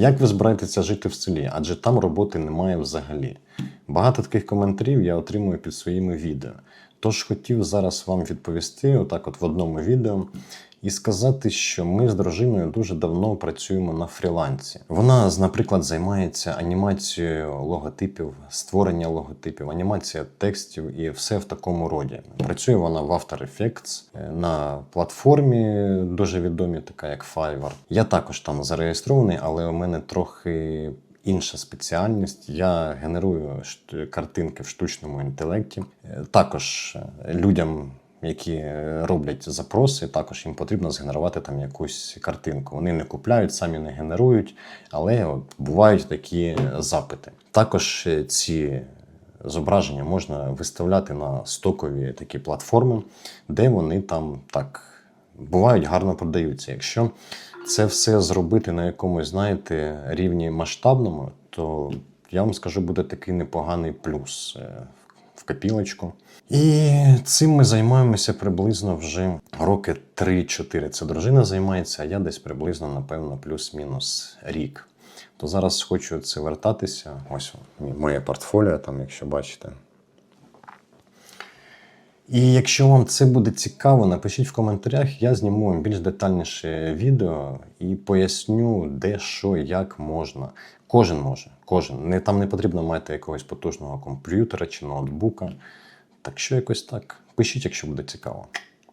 Як ви збираєтеся жити в селі? Адже там роботи немає взагалі. Багато таких коментарів я отримую під своїми відео. Тож хотів зараз вам відповісти, отак, от в одному відео, і сказати, що ми з дружиною дуже давно працюємо на фрілансі. Вона, наприклад, займається анімацією логотипів, створення логотипів, анімація текстів і все в такому роді. Працює вона в After Effects е, на платформі, дуже відомій, така як Fiverr. Я також там зареєстрований, але у мене трохи. Інша спеціальність. Я генерую картинки в штучному інтелекті. Е, Також е, людям, які е, роблять запроси, також їм потрібно згенерувати там якусь картинку. Вони не купляють, самі не генерують, але от бувають такі запити. Також е, ці зображення можна виставляти на стокові такі платформи, де вони там так бувають гарно продаються. Якщо це все зробити на якомусь, знаєте, рівні масштабному, то я вам скажу, буде такий непоганий плюс е, в копілочку. І цим ми займаємося приблизно вже роки 3-4. Це дружина займається, а я десь приблизно, напевно, плюс-мінус рік. То зараз хочу це вертатися. Ось моє портфоліо, там, якщо бачите. І якщо вам це буде цікаво, напишіть в коментарях, я зніму більш детальніше відео і поясню, де, що, як можна. Кожен може, кожен. Не, там не потрібно мати якогось потужного комп'ютера чи ноутбука. Так що якось так. Пишіть, якщо буде цікаво.